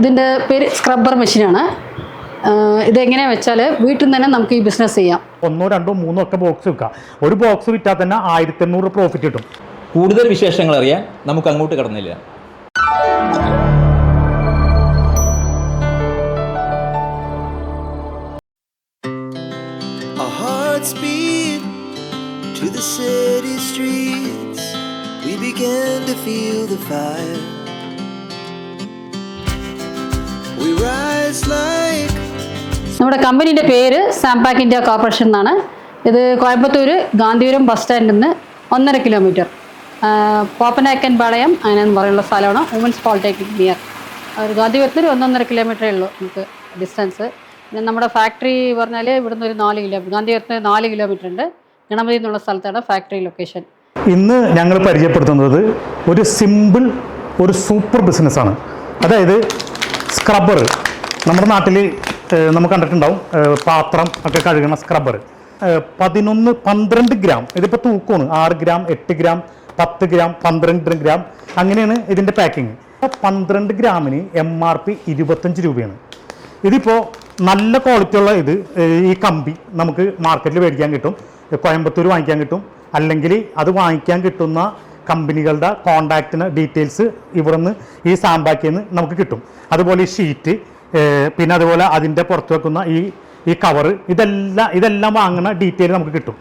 ഇതിന്റെ പേര് സ്ക്രബ്ബർ മെഷീനാണ് ഇതെങ്ങനെയാ വെച്ചാൽ വീട്ടിൽ നിന്ന് തന്നെ നമുക്ക് ഈ ബിസിനസ് ചെയ്യാം. ഒന്നോ രണ്ടോ മൂന്നോ ഒക്കെ ബോക്സ് വിൽക്കാം ഒരു ബോക്സ് വിറ്റാൽ തന്നെ ആയിരത്തി എണ്ണൂറ് പ്രോഫിറ്റ് കിട്ടും. കൂടുതൽ വിശേഷങ്ങൾ അറിയാൻ നമുക്ക് അങ്ങോട്ട് കടന്നില്ല. To the city streets. We began to feel the fire. നമ്മുടെ കമ്പനിയുടെ പേര് സാംപാക്ക് ഇന്ത്യ കോർപ്പറേഷൻ എന്നാണ്. ഇത് കോയമ്പത്തൂർ ഗാന്ധിപുരം ബസ് സ്റ്റാൻഡിൽ നിന്ന് ഒന്നര കിലോമീറ്റർ. പോപ്പനാക്കൻ പാളയം അങ്ങനെ എന്ന് പറയുന്ന സ്ഥലമാണ്. വുമൻസ് പോളിടെക്നിക് നിയർ ഒരു ഗാന്ധിപുരത്തിൽ ഒന്നൊന്നര കിലോമീറ്ററേ ഉള്ളൂ നമുക്ക് ഡിസ്റ്റൻസ് പിന്നെ നമ്മുടെ ഫാക്ടറി പറഞ്ഞാൽ ഇവിടുന്ന് ഒരു നാല് കിലോമീറ്റർ ഗാന്ധിപുരത്ത് നാല് കിലോമീറ്റർ ഉണ്ട്. ഗണപതി എന്നുള്ള സ്ഥലത്താണ് ഫാക്ടറി ലൊക്കേഷൻ ഇന്ന് ഞങ്ങൾ പരിചയപ്പെടുത്തുന്നത് ഒരു സിമ്പിൾ ഒരു സൂപ്പർ ബിസിനസ്സാണ് അതായത് സ്ക്രബ്ബർ. നമ്മുടെ നാട്ടിൽ നമുക്ക് കണ്ടിട്ടുണ്ടാവും പാത്രം ഒക്കെ കഴുകുന്ന സ്ക്രബ്ബർ. പതിനൊന്ന് പന്ത്രണ്ട് ഗ്രാം. ഇതിപ്പോൾ തൂക്കമാണ്. ആറ് ഗ്രാം എട്ട് ഗ്രാം പത്ത് ഗ്രാം പന്ത്രണ്ട് ഗ്രാം. അങ്ങനെയാണ് ഇതിന്റെ പാക്കിങ്. പന്ത്രണ്ട് ഗ്രാമിന് എം ആർ പി ഇരുപത്തഞ്ച് രൂപയാണ്. ഇതിപ്പോൾ നല്ല ക്വാളിറ്റി ഉള്ള ഇത് ഈ കമ്പി നമുക്ക് മാർക്കറ്റിൽ മേടിക്കാൻ കിട്ടും. കോയമ്പത്തൂർ വാങ്ങിക്കാൻ കിട്ടും. അല്ലെങ്കിൽ അത് വാങ്ങിക്കാൻ കിട്ടുന്ന കമ്പനികളുടെ കോണ്ടാക്റ്റിന് ഡീറ്റെയിൽസ് ഇവിടുന്ന് ഈ സാമ്പാക്കിൽ നിന്ന് നമുക്ക് കിട്ടും. അതുപോലെ ഈ ഷീറ്റ് പിന്നെ അതുപോലെ അതിന്റെ പുറത്ത് വെക്കുന്ന ഈ ഈ കവറ് ഇതെല്ലാം ഇതെല്ലാം വാങ്ങുന്ന ഡീറ്റെയിൽ നമുക്ക് കിട്ടും.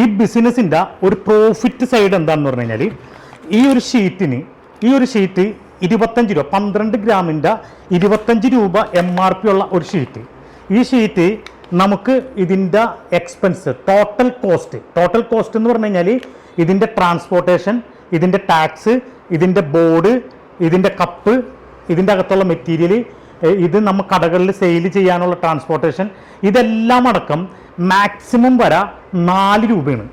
ഈ ബിസിനസ്സിന്റെ ഒരു പ്രോഫിറ്റ് സൈഡ് എന്താണെന്ന് പറഞ്ഞു കഴിഞ്ഞാൽ ഈ ഒരു ഷീറ്റിന് ഈ ഒരു ഷീറ്റ് ഇരുപത്തഞ്ച് രൂപ പന്ത്രണ്ട് ഗ്രാമിന്റെ ഇരുപത്തഞ്ച് രൂപ എം ആർ പി ഉള്ള ഒരു ഷീറ്റ്. ഈ ഷീറ്റ് നമുക്ക് ഇതിന്റെ expense total cost total cost എന്ന് പറഞ്ഞു കഴിഞ്ഞാൽ ഇതിന്റെ ട്രാൻസ്പോർട്ടേഷൻ ഇതിന്റെ ടാക്സ് ഇതിന്റെ ബോർഡ് ഇതിന്റെ കപ്പ് ഇതിന്റെ അകത്തുള്ള മെറ്റീരിയൽ ഇത് നമ്മൾ കടകളിൽ സെയിൽ ചെയ്യാനുള്ള ട്രാൻസ്പോർട്ടേഷൻ ഇതെല്ലാം അടക്കം മാക്സിമം വര നാല് രൂപയാണ്.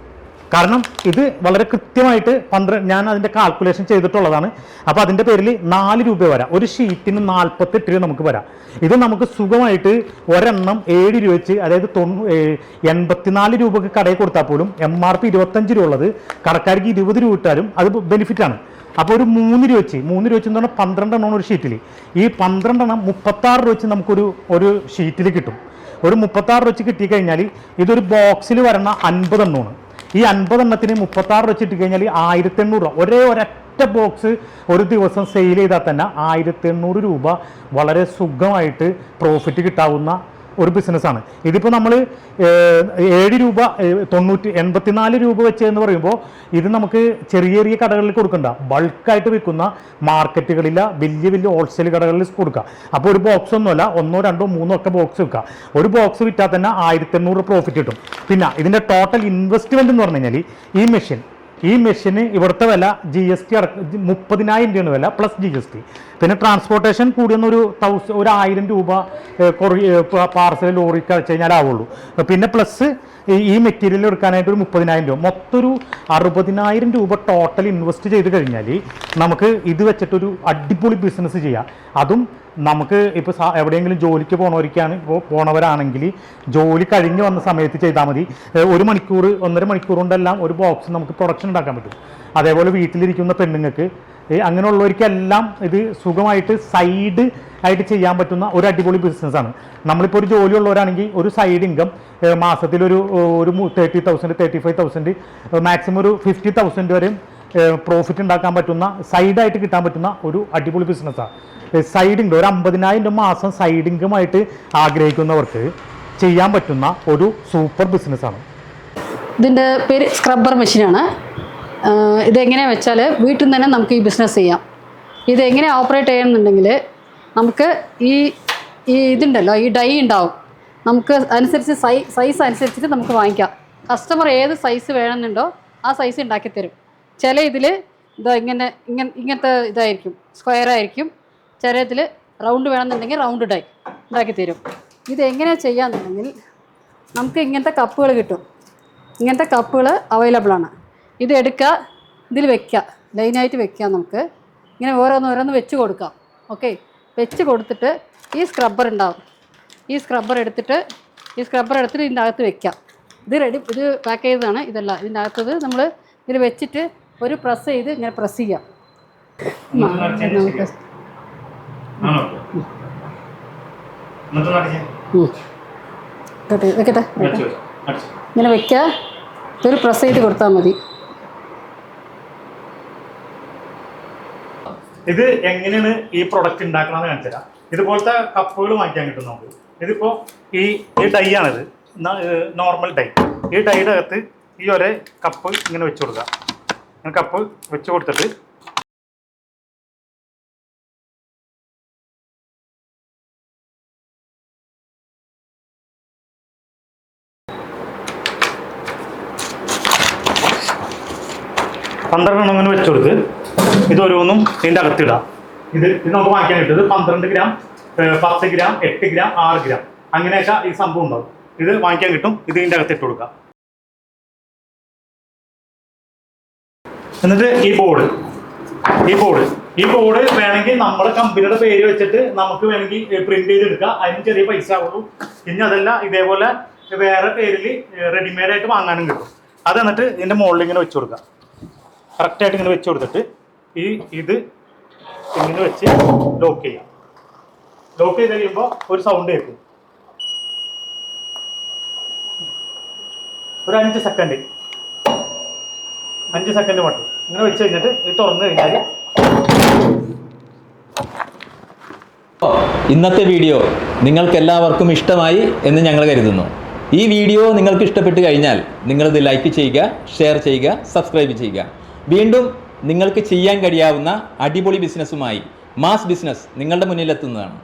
കാരണം ഇത് വളരെ കൃത്യമായിട്ട് പന്ത്രണ്ട് ഞാൻ അതിന്റെ കാൽക്കുലേഷൻ ചെയ്തിട്ടുള്ളതാണ്. അപ്പോൾ അതിന്റെ പേരിൽ നാല് രൂപ വരാം. ഒരു ഷീറ്റിന് നാൽപ്പത്തെട്ട് രൂപ നമുക്ക് വരാം. ഇത് നമുക്ക് സുഖമായിട്ട് ഒരെണ്ണം ഏഴ് രൂപ വെച്ച് അതായത് തൊണ്ണൂ എൺപത്തിനാല് രൂപക്ക് കടയിൽ കൊടുത്താൽ പോലും എം ആർ പി ഇരുപത്തഞ്ച് രൂപ ഉള്ളത് കടക്കാർക്ക് ഇരുപത് രൂപ ഇട്ടാലും അത് ബെനിഫിറ്റാണ് അപ്പോൾ ഒരു മൂന്ന് രൂപ വെച്ച് മൂന്ന് രൂപ വെച്ച് എന്ന് പറഞ്ഞാൽ പന്ത്രണ്ട് എണ്ണമാണ് ഒരു ഷീറ്റിൽ ഈ പന്ത്രണ്ടെണ്ണം മുപ്പത്താറ് രൂപ വെച്ച് നമുക്കൊരു ഒരു ഷീറ്റിൽ കിട്ടും. ഒരു മുപ്പത്താറ് രൂപ വെച്ച് കിട്ടിക്കഴിഞ്ഞാൽ ഇതൊരു ബോക്സിൽ വരണ അൻപതെണ്ണമാണ്. ഈ അൻപതെണ്ണത്തിന് മുപ്പത്താറ് വെച്ചിട്ട് കഴിഞ്ഞാൽ ആയിരത്തി എണ്ണൂറ് രൂപ. ഒരേ ഒരൊറ്റ ബോക്സ് ഒരു ദിവസം സെയിൽ ചെയ്താൽ തന്നെ ആയിരത്തി എണ്ണൂറ് രൂപ വളരെ സുഖമായിട്ട് പ്രോഫിറ്റ് കിട്ടാവുന്ന ഒരു ബിസിനസ്സാണ്. ഇതിപ്പോൾ നമ്മൾ ഏഴ് രൂപ തൊണ്ണൂറ്റി എൺപത്തിനാല് രൂപ വെച്ച് എന്ന് പറയുമ്പോൾ ഇത് നമുക്ക് ചെറിയ ചെറിയ കടകളിൽ കൊടുക്കണ്ട. ബൾക്കായിട്ട് വിൽക്കുന്ന മാർക്കറ്റുകളില്ല വലിയ വലിയ ഹോൾസെയിൽ കടകളിൽ കൊടുക്കുക അപ്പോൾ ഒരു ബോക്സ് ഒന്നുമല്ല ഒന്നോ രണ്ടോ മൂന്നോ ഒക്കെ ബോക്സ് വിൽക്കുക ഒരു ബോക്സ് വിറ്റാൽ തന്നെ ആയിരത്തി എണ്ണൂറ് പ്രോഫിറ്റ് കിട്ടും. പിന്നെ ഇതിന്റെ ടോട്ടൽ ഇൻവെസ്റ്റ്മെന്റ് എന്ന് പറഞ്ഞു കഴിഞ്ഞാൽ ഈ മെഷീൻ ഈ മെഷീന് ഇവിടുത്തെ വില ജി എസ് ടി അടക്ക മുപ്പതിനായിരം രൂപയാണ് വില പ്ലസ് ജി എസ് ടി പിന്നെ ട്രാൻസ്പോർട്ടേഷൻ കൂടിയൊന്ന് ഒരു തൗസ ഒരു ആയിരം രൂപ പാർസൽ ലോറി അയച്ചു കഴിഞ്ഞാൽ ആവുള്ളൂ. പിന്നെ പ്ലസ് ഈ മെറ്റീരിയൽ എടുക്കാനായിട്ട് ഒരു മുപ്പതിനായിരം രൂപ. മൊത്തം ഒരു അറുപതിനായിരം രൂപ ടോട്ടൽ ഇൻവെസ്റ്റ് ചെയ്ത് കഴിഞ്ഞാൽ നമുക്ക് ഇത് വെച്ചിട്ടൊരു അടിപൊളി ബിസിനസ് ചെയ്യാം. അതും നമുക്ക് ഇപ്പോൾ എവിടെയെങ്കിലും ജോലിക്ക് പോണവർക്കാണ് ഇപ്പോൾ പോണവരാണെങ്കിൽ ജോലി കഴിഞ്ഞ് വന്ന സമയത്ത് ചെയ്താൽ മതി. ഒരു മണിക്കൂർ ഒന്നര മണിക്കൂർ കൊണ്ടെല്ലാം ഒരു ബോക്സ് നമുക്ക് പ്രൊഡക്ഷൻ ഉണ്ടാക്കാൻ പറ്റും. അതേപോലെ വീട്ടിലിരിക്കുന്ന പെണ്ണുങ്ങൾക്ക് അങ്ങനെയുള്ളവർക്കെല്ലാം ഇത് സുഖമായിട്ട് സൈഡ് ആയിട്ട് ചെയ്യാൻ പറ്റുന്ന ഒരു അടിപൊളി ബിസിനസ്സാണ് നമ്മളിപ്പോൾ ഒരു ജോലി ഉള്ളവരാണെങ്കിൽ ഒരു സൈഡ് ഇൻകം മാസത്തിലൊരു ഒരു thirty thousand thirty five thousand maximum ഒരു ഫിഫ്റ്റി തൗസൻഡ് വരെയും പ്രോഫിറ്റ് ഉണ്ടാക്കാൻ പറ്റുന്ന സൈഡായിട്ട് കിട്ടാൻ പറ്റുന്ന ഒരു അടിപൊളി ബിസിനസ്സാണ് സൈഡ് ഇൻകം ഒരു അമ്പതിനായിരം രൂപ മാസം സൈഡ് ഇൻകമായിട്ട് ആഗ്രഹിക്കുന്നവർക്ക് ചെയ്യാൻ പറ്റുന്ന ഒരു സൂപ്പർ ബിസിനസ്സാണ് ഇതിന്റെ പേര് സ്ക്രബ്ബർ മെഷീനാണ് ഇതെങ്ങനെയാണെന്ന് വെച്ചാൽ വീട്ടിൽ നിന്ന് തന്നെ നമുക്ക് ഈ ബിസിനസ് ചെയ്യാം. ഇതെങ്ങനെ ഓപ്പറേറ്റ് ചെയ്യണമെന്നുണ്ടെങ്കിൽ നമുക്ക് ഈ ഈ ഇതുണ്ടല്ലോ ഈ ഡൈ ഉണ്ടാവും. നമുക്ക് അനുസരിച്ച് സൈ സൈസ് അനുസരിച്ചിട്ട് നമുക്ക് വാങ്ങിക്കാം. കസ്റ്റമർ ഏത് സൈസ് വേണമെന്നുണ്ടോ ആ സൈസ് ഉണ്ടാക്കി തരും ചില ഇതിൽ ഇതാ ഇങ്ങനെ ഇങ്ങനെ ഇങ്ങനത്തെ ഇതായിരിക്കും സ്ക്വയർ ആയിരിക്കും. ചില ഇതിൽ റൗണ്ട് വേണമെന്നുണ്ടെങ്കിൽ റൗണ്ട് ഡൈ ഉണ്ടാക്കി തരും. ഇത് എങ്ങനെയാണ് ചെയ്യാന്നുണ്ടെങ്കിൽ നമുക്ക് ഇങ്ങനത്തെ കപ്പുകൾ കിട്ടും. ഇങ്ങനത്തെ കപ്പുകൾ അവൈലബിൾ ആണ്. ഇത് എടുക്കുക ഇതിൽ വെക്കുക ലൈനായിട്ട് വെക്കുക നമുക്ക്. ഇങ്ങനെ ഓരോന്ന് ഓരോന്ന് വെച്ച് കൊടുക്കാം. ഓക്കെ വെച്ച് കൊടുത്തിട്ട് ഈ സ്ക്രബ്ബർ ഉണ്ടാവും. ഈ സ്ക്രബ്ബർ എടുത്തിട്ട് ഈ സ്ക്രബ്ബർ എടുത്തിട്ട് ഇതിന്റെ അകത്ത് വെക്കാം. ഇത് റെഡി ഇത് പാക്ക് ചെയ്തതാണ്. ഇതല്ല ഇതിന്റെ അകത്തത് നമ്മൾ ഇതിൽ വെച്ചിട്ട് ഒരു പ്രസ് ചെയ്ത് ഇങ്ങനെ പ്രസ് ചെയ്യാം. വെക്കട്ടെ. ഇങ്ങനെ വെക്കുക ഇതൊരു പ്രസ് ചെയ്ത് കൊടുത്താൽ മതി. ഇത് എങ്ങനെയാണ് ഈ പ്രൊഡക്റ്റ് ഉണ്ടാക്കണമെന്ന് കാണിച്ചു തരാം. ഇതുപോലത്തെ കപ്പുകൾ വാങ്ങിക്കാൻ കിട്ടും നമുക്ക്. ഇതിപ്പോ ഈ ഈ ഡൈ ആണിത്. നോർമൽ ഡൈ ഈ ഡൈയുടെ അകത്ത് ഈ ഒരേ കപ്പ് ഇങ്ങനെ വെച്ച് കൊടുക്കുക ഇങ്ങനെ കപ്പ് വെച്ച് കൊടുത്തിട്ട് പന്ത്രണ്ട് എണ്ണം വെച്ച് കൊടുത്ത് ഇത് ഓരോന്നും ഇതിന്റെ അകത്തിടാം. ഇത് ഇത് നമുക്ക് വാങ്ങിക്കാൻ കിട്ടും. ഇത് പന്ത്രണ്ട് ഗ്രാം പത്ത് ഗ്രാം എട്ട് ഗ്രാം ആറ് ഗ്രാം. അങ്ങനെയൊക്കെ ഈ സംഭവം ഉണ്ടാവും. ഇത് വാങ്ങിക്കാൻ കിട്ടും. ഇത് ഇതിന്റെ അകത്ത് ഇട്ട് കൊടുക്കാം. എന്നിട്ട് ഈ ബോർഡ് ഈ ബോർഡ് ഈ ബോർഡ് വേണമെങ്കിൽ നമ്മുടെ കമ്പനിയുടെ പേര് വെച്ചിട്ട് നമുക്ക് വേണമെങ്കിൽ പ്രിന്റ് ചെയ്തെടുക്കാം. അതിന് ചെറിയ പൈസ ആവുള്ളൂ. പിന്നെ അതല്ല ഇതേപോലെ വേറെ പേരിൽ റെഡിമെയ്ഡ് ആയിട്ട് വാങ്ങാനും കിട്ടും. അത് എന്നിട്ട് ഇതിന്റെ മുകളിൽ ഇങ്ങനെ വെച്ച് കൊടുക്കാം. കറക്റ്റായിട്ട് ഇങ്ങനെ വെച്ച് കൊടുത്തിട്ട് ഈ ഇത് ഇങ്ങനെ വെച്ച് ലോക്ക് ചെയ്യാം. ലോക്ക് ചെയ്ത് കഴിയുമ്പോൾ ഒരു സൗണ്ട് കേൾക്കും. ഒരു അഞ്ച് സെക്കൻഡ് അഞ്ച് സെക്കൻഡ് മട്ടും ഇങ്ങനെ വെച്ച് കഴിഞ്ഞിട്ട് ഇത് തുറന്നു കഴിഞ്ഞാൽ ഇന്നത്തെ വീഡിയോ നിങ്ങൾക്കെല്ലാവർക്കും ഇഷ്ടമായി എന്ന് ഞങ്ങൾ കരുതുന്നു. ഈ വീഡിയോ നിങ്ങൾക്ക് ഇഷ്ടപ്പെട്ട് കഴിഞ്ഞാൽ നിങ്ങളിത് ലൈക്ക് ചെയ്യുക ഷെയർ ചെയ്യുക സബ്സ്ക്രൈബ് ചെയ്യുക. വീണ്ടും നിങ്ങൾക്ക് ചെയ്യാൻ കഴിയാവുന്ന അടിപൊളി ബിസിനസ്സുമായി മാസ് ബിസിനസ് നിങ്ങളുടെ മുന്നിലെത്തുന്നതാണ്.